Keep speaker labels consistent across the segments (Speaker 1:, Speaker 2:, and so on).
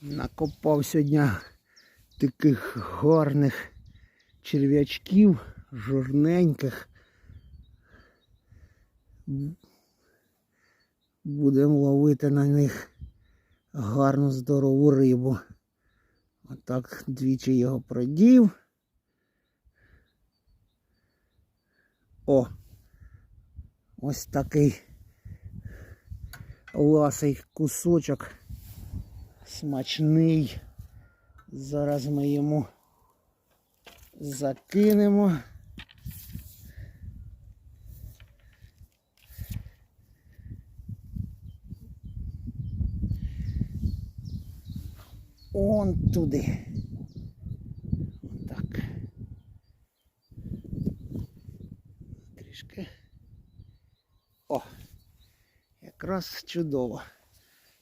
Speaker 1: Накопав сьогодні таких гарних черв'ячків, жирненьких. Будемо ловити на них гарну здорову рибу. Отак двічі його продів. О! Ось такий ласий кусочок. Смачний. Зараз ми йому закинемо. Он туди. Так. Трішки. О, якраз чудово.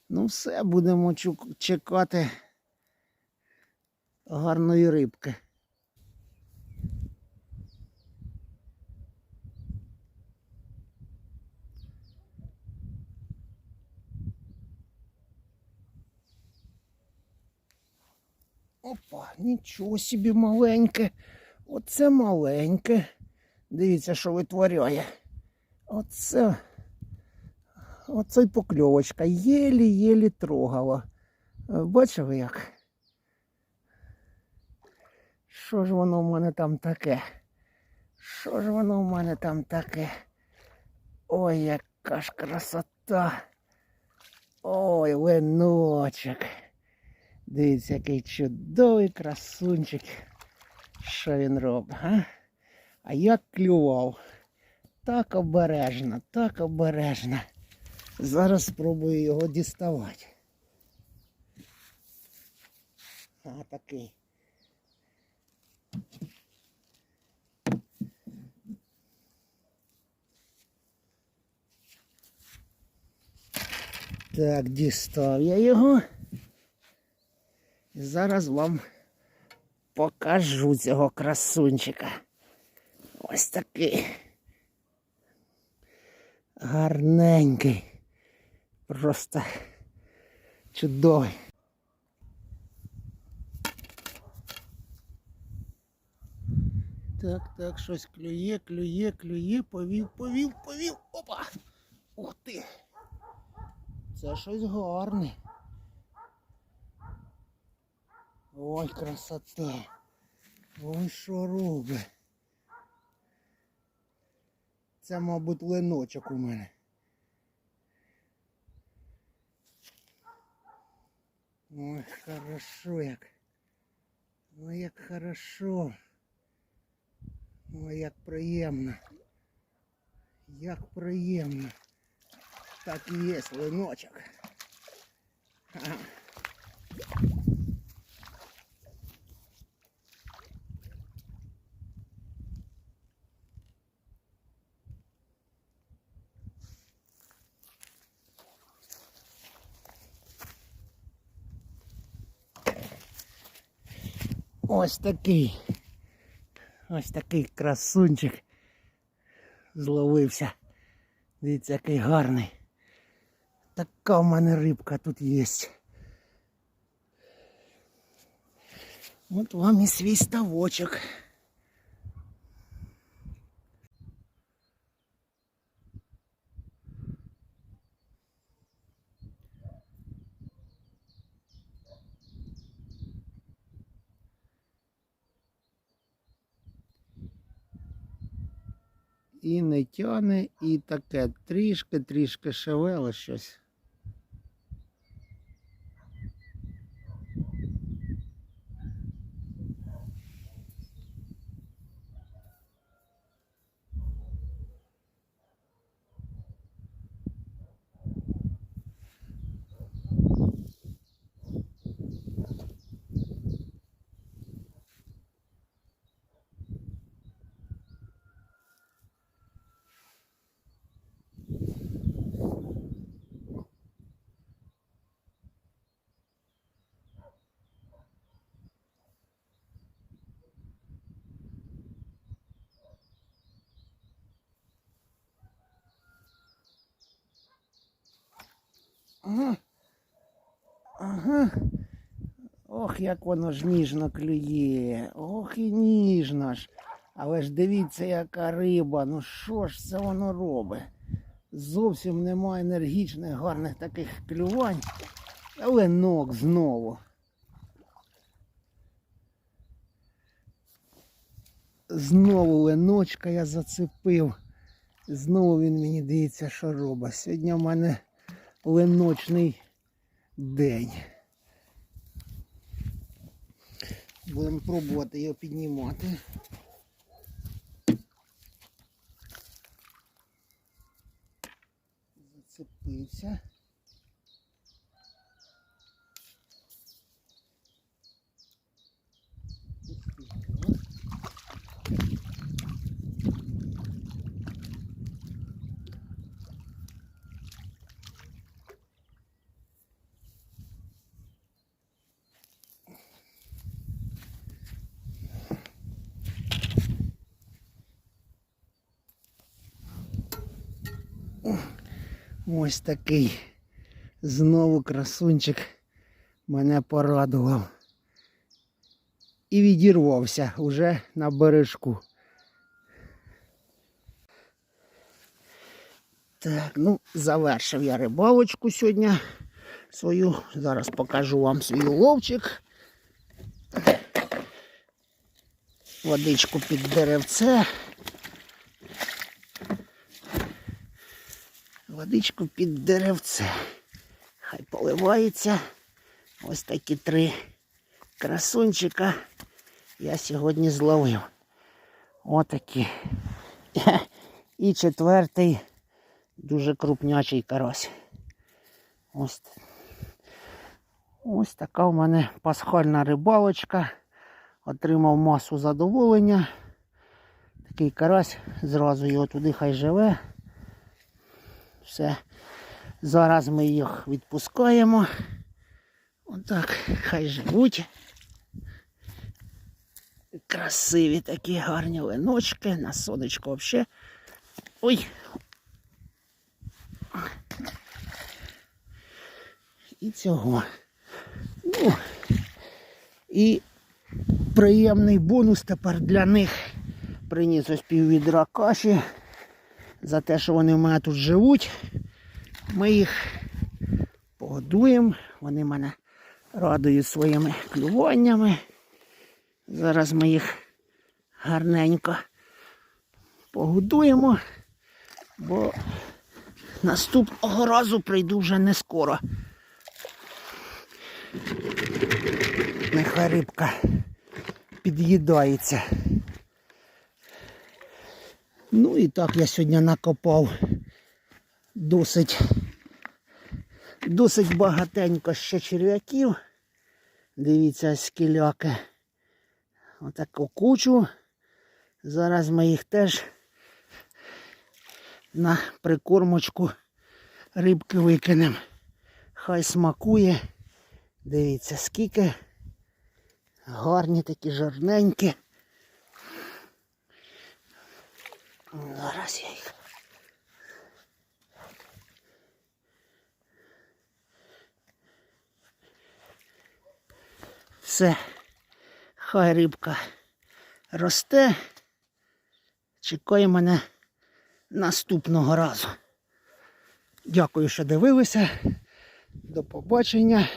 Speaker 1: Ну все, будемо чекати гарної рибки. Опа, нічого собі маленьке. Оце маленьке. Дивіться, що витворяє. Оце. Оце й покльовочка. Єлі-єлі трогала. Е, Бачили як? Що ж воно в мене там таке? Що ж воно в мене там таке? Ой, яка ж красота. Ой, леночок. Дивіться, який чудовий красунчик. Що він робить, а? А як клював. Так обережно, так обережно. Зараз спробую його діставати. А такий. Так, дістав я його. І зараз вам покажу цього красунчика. Ось такий. Гарненький. Просто чудовий. Так, так, щось клює, клює, клює, повів, повів, повів. Опа! Ух ти! Це щось гарне. Ой, красота. Ой, що робить. Це, мабуть, леночок у мене. Ой, хорошо як. Ой, як хорошо. Ой, як приємно. Як приємно. Так і є леночок. Ага. Ось такий. Ось такий красунчик зловився. Дивіться, який гарний. Така в мене рибка тут є. От вам і свій ставочок. І не тяне, і таке трішки-трішки шевеле щось. Ага. Ох, як воно ж ніжно клює. Ох і ніжно ж. Але ж дивіться, яка риба. Ну що ж це воно робить? Зовсім немає енергічних, гарних таких клювань. Але ног знову. Знову леночка я зацепив. Знову він мені дивиться, що робить. Сьогодні в мене леночний день. Будемо пробувати його піднімати. Зацепився. Ось такий знову красунчик мене порадував. І відірвався уже на бережку. Так, ну, завершив я рибалочку сьогодні свою. Зараз покажу вам свій уловчик. Водичку під деревце. Водичку під деревце. Хай поливається. Ось такі три красунчика я сьогодні зловив. Отакі. І четвертий дуже крупнячий карась. Ось. Ось така в мене пасхальна рибалочка. Отримав масу задоволення. Такий карась, зразу його туди хай живе. Все. Зараз ми їх відпускаємо. Отак, хай живуть. Красиві такі гарні линочки, на сонечко взагалі. Ой. І цього. Ну, і приємний бонус тепер для них. Приніс ось піввідра каші за те, що вони в мене тут живуть. Ми їх погодуємо, вони мене радують своїми клюваннями. Зараз ми їх гарненько погодуємо, бо наступного разу прийду вже не скоро. Нехай рибка під'їдається. Ну і так я сьогодні накопав досить, досить багатенько ще черв'яків. Дивіться, скіляки. Отаку кучу. Зараз ми їх теж на прикормочку рибки викинемо. Хай смакує. Дивіться, скільки гарні такі жирненькі. Зараз я їх. Все, хай рибка росте. Чекає мене наступного разу. Дякую, що дивилися. До побачення.